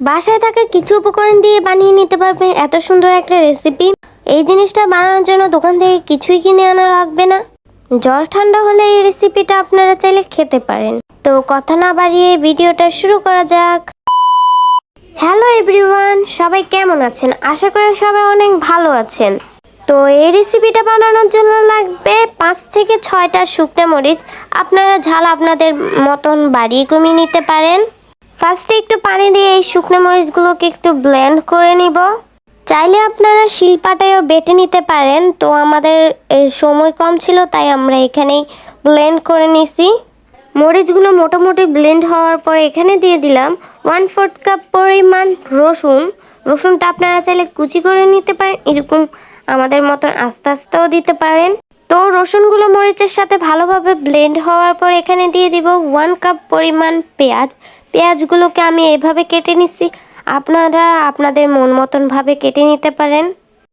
বাসায় থাকা কিছু উপকরণ দিয়ে বানিয়ে নিতে পারবেন এত সুন্দর একটা রেসিপি এই জিনিসটা বানানোর জন্য দোকান থেকে কিছুই কিনে আনা লাগবে না। জ্বর ঠান্ডা হলে এই রেসিপিটা আপনারা চাইলে খেতে পারেন। তো কথা না বাড়িয়ে ভিডিওটা শুরু করা যাক। হ্যালো এভরিওয়ান, সবাই কেমন আছেন? আশা করি সবাই অনেক ভালো আছেন। তো এই রেসিপিটা বানানোর জন্য লাগবে পাঁচ থেকে ছয়টা শুকনো মরিচ। আপনারা ঝাল আপনাদের মতন বাড়িয়ে কমিয়ে নিতে পারেন। ফার্স্টে একটু পানি দিয়ে এই শুকনো মরিচগুলোকে একটু ব্লেন্ড করে নিব। চাইলে আপনারা শিলপাটায়ও বেটে নিতে পারেন। তো আমাদের সময় কম ছিল, তাই আমরা এখানেই ব্লেন্ড করে নিছি। মরিচগুলো মোটামুটি ব্লেন্ড হওয়ার পরে এখানে দিয়ে দিলাম ওয়ান ফোর্থ কাপ পরিমাণ রসুন। রসুনটা আপনারা চাইলে কুচি করে নিতে পারেন, এরকম আমাদের মতন আস্তে আস্তেও দিতে পারেন। তো রসুনগুলো মরিচের সাথে ভালোভাবে ব্লেন্ড হওয়ার পর এখানে দিয়ে দিব ওয়ান কাপ পরিমাণ পেঁয়াজ। পেঁয়াজগুলোকে আমি এভাবে কেটে নিচ্ছি। আপনারা আপনাদের মন মতনভাবে কেটে নিতে পারেন।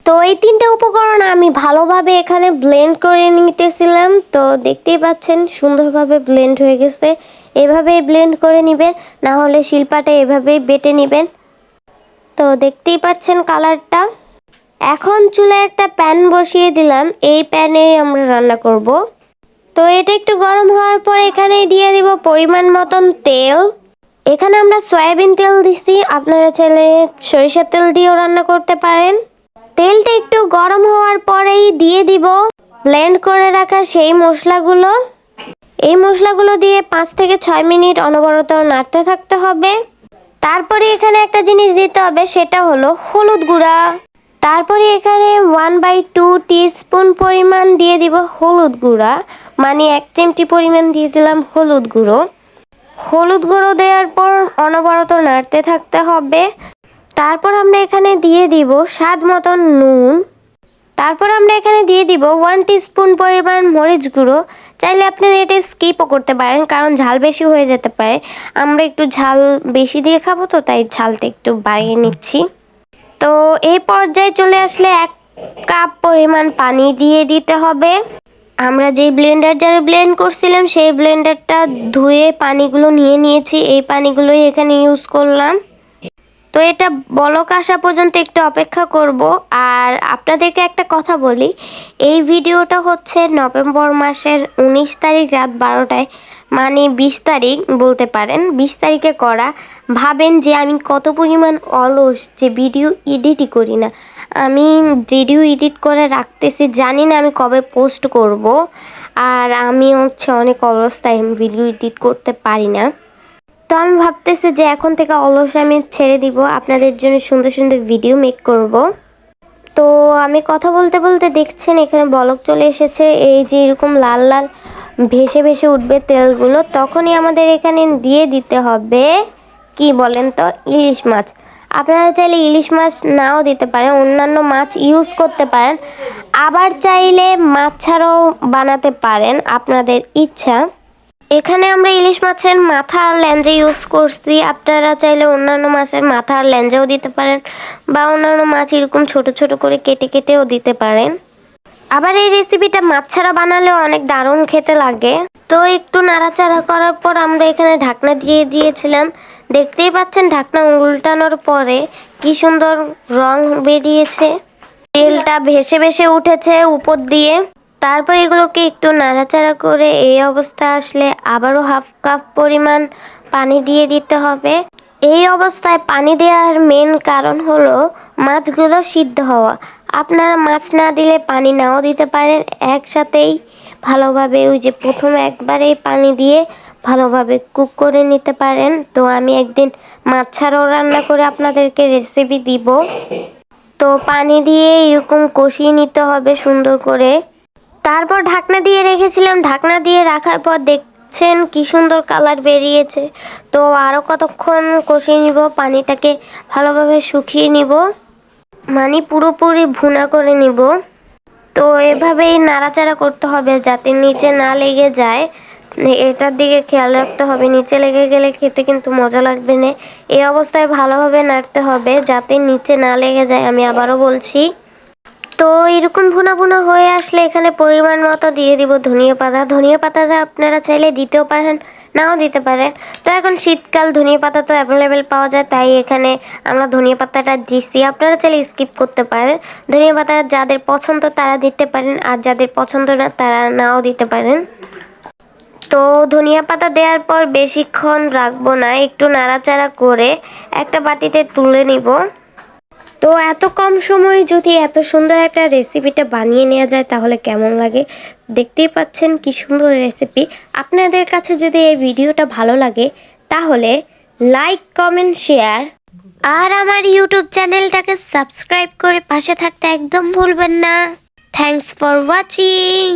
তো এই তিনটে উপকরণ আমি ভালোভাবে এখানে ব্লেন্ড করে নিতেছিলাম। তো দেখতেই পাচ্ছেন সুন্দরভাবে ব্লেন্ড হয়ে গেছে। এভাবেই ব্লেন্ড করে নেবেন, না হলে শিল্পাটা এভাবেই বেটে নেবেন। তো দেখতেই পাচ্ছেন কালারটা এখন চুলে একটা প্যান বসিয়ে দিলাম। এই প্যানে আমরা রান্না করব। তো এটা একটু গরম হওয়ার পর এখানে দিয়ে দিব পরিমাণ মতন তেল। এখানে আমরা সয়াবিন তেল দিছি। আপনারা চাইলে সরিষার তেল দিয়েও রান্না করতে পারেন। তেলটা একটু গরম হওয়ার পরেই দিয়ে দিব। ব্লেন্ড করে রাখা সেই মশলাগুলো। এই মশলাগুলো দিয়ে পাঁচ থেকে ছয় মিনিট অনবরত নাড়তে থাকতে হবে। তারপরে এখানে একটা জিনিস দিতে হবে, সেটা হলো হলুদ গুঁড়া। তারপরে এখানে ওয়ান বাই টু স্পুন পরিমাণ দিয়ে দিব হলুদ গুঁড়া। মানে এক চিমটি পরিমাণ দিয়ে দিলাম হলুদ গুঁড়ো। হলুদ গুঁড়ো দেওয়ার পর অনবরত নাড়তে থাকতে হবে। তারপর আমরা এখানে দিয়ে দিব স্বাদ মতন নুন। তারপর আমরা এখানে দিয়ে দিব ওয়ান স্পুন পরিমাণ মরিচ গুঁড়ো। চাইলে আপনারা এটা স্কিপও করতে পারেন, কারণ ঝাল বেশি হয়ে যেতে পারে। আমরা একটু ঝাল বেশি দিয়ে খাব তো, তাই ঝালটা একটু বাড়িয়ে নিচ্ছি। তো এই পর্যায়ে চলে আসলে এক কাপ পরিমাণ পানি দিয়ে দিতে হবে। আমরা যেই ব্লেন্ডার যারা ব্লেন্ড করছিলাম, সেই ব্লেন্ডারটা ধুয়ে পানিগুলো নিয়ে নিয়েছি। এই পানিগুলোই এখানে ইউজ করলাম। তো এটা বলক আসা পর্যন্ত একটু অপেক্ষা করব। আর আপনাদেরকে একটা কথা বলি, এই ভিডিওটা হচ্ছে নভেম্বর মাসের উনিশ তারিখ রাত বারোটায় মানে বিশ তারিখ বলতে পারেন, বিশ তারিখে করা। ভাবেন যে আমি কত পরিমাণ অলস যে ভিডিও এডিটই করি না। আমি ভিডিও এডিট করে রাখতেছি, জানি না আমি কবে পোস্ট করব। আর আমি হচ্ছে অনেক অলস, তাই ভিডিও এডিট করতে পারি না। তো আমি ভাবতেছি যে এখন থেকে অলস আমি ছেড়ে দিব। আপনাদের জন্য সুন্দর সুন্দর ভিডিও মেক করব। তো আমি কথা বলতে বলতে দেখছেন, এখানে বলক চলে এসেছে। এই যে এরকম লাল লাল ভেসে ভেসে উঠবে তেলগুলো, তখনই আমাদের এখানে দিয়ে দিতে হবে কি বলেন তো? ইলিশ মাছ। আপনারা চাইলে ইলিশ মাছ নাও দিতে পারেন, অন্যান্য মাছ ইউজ করতে পারেন। আবার চাইলে মাছ ছাড়াও বানাতে পারেন, আপনাদের ইচ্ছা। এখানে আমরা ইলিশ মাছের মাথা আর ল্যাঞ্জা ইউজ করছি। আপনারা চাইলে অন্যান্য মাছের মাথা আর ল্যাঞ্জাও দিতে পারেন বা অন্যান্য মাছ এরকম ছোট ছোট করে কেটে কেটেও দিতে পারেন। আবার এই রেসিপিটা মাছ ছাড়া বানালেও অনেক দারুণ খেতে লাগে। তো একটু নাড়াচাড়া করার পর আমরা এখানে ঢাকনা দিয়ে দিয়েছিলাম। দেখতেই পাচ্ছেন ঢাকনা উল্টানোর পরে কি সুন্দর রং বেরিয়েছে। তেলটা ভেসে ভেসে উঠেছে উপর দিয়ে। তারপর এগুলোকে একটু নাড়াচাড়া করে এই অবস্থা আসলে আবারও হাফ কাপ পরিমাণ পানি দিয়ে দিতে হবে। এই অবস্থায় পানি দেওয়ার মেন কারণ হলো মাছগুলো সিদ্ধ হওয়া। আপনারা মাছ না দিলে পানি নাও দিতে পারেন একসাথেই ভালোভাবে। ওই যে প্রথমে একবারেই পানি দিয়ে ভালোভাবে কুক করে নিতে পারেন। তো আমি একদিন মাছ ছাড়াও রান্না করে আপনাদেরকে রেসিপি দিব। তো পানি দিয়ে এরকম কষিয়ে নিতে হবে সুন্দর করে। তারপর ঢাকনা দিয়ে রেখেছিলাম। ঢাকনা দিয়ে রাখার পর দেখছেন কি সুন্দর কালার বেরিয়েছে। তো আরও কতক্ষণ কষিয়ে নিব, পানিটাকে ভালোভাবে শুকিয়ে নিব। মানে পুরোপুরি ভুনা করে নিব। তো এভাবেই নাড়াচাড়া করতে হবে যাতে নিচে না লেগে যায়। এটার দিকে খেয়াল রাখতে হবে। নিচে লেগে গেলে খেতে কিন্তু মজা লাগবে না। এই অবস্থায় ভালোভাবে নাড়তে হবে যাতে নিচে না লেগে যায়। আমি আবারও বলছি তো এরকম ভুনা ভুনা হয়ে আসলে এখানে পরিমাণ মতো দিয়ে দিব ধনিয়া পাতা। ধনিয়া পাতাটা আপনারা চাইলে দিতেও পারেন, নাও দিতে পারেন। তো এখন শীতকাল, ধনিয়া পাতা তো অ্যাভেলেবেল পাওয়া যায়, তাই এখানে আমরা ধনিয়া পাতাটা দিচ্ছি আপনারা চাইলে স্কিপ করতে পারেন। ধনিয়া পাতা যাদের পছন্দ তারা দিতে পারেন, আর যাদের পছন্দ না তারা নাও দিতে পারেন। তো ধনিয়া পাতা দেওয়ার পর বেশিক্ষণ রাখব না, একটু নাড়াচাড়া করে একটা বাটিতে তুলে নিব। তো এত কম সময়ে যদি এত সুন্দর একটা রেসিপিটা বানিয়ে নেওয়া যায়, তাহলে কেমন লাগে? দেখতেই পাচ্ছেন কি সুন্দর রেসিপি আপনাদের কাছে যদি এই ভিডিওটা ভালো লাগে, তাহলে লাইক কমেন্ট শেয়ার আর আমার ইউটিউব চ্যানেলটাকে সাবস্ক্রাইব করে পাশে থাকতে একদম ভুলবেন না। Thanks for watching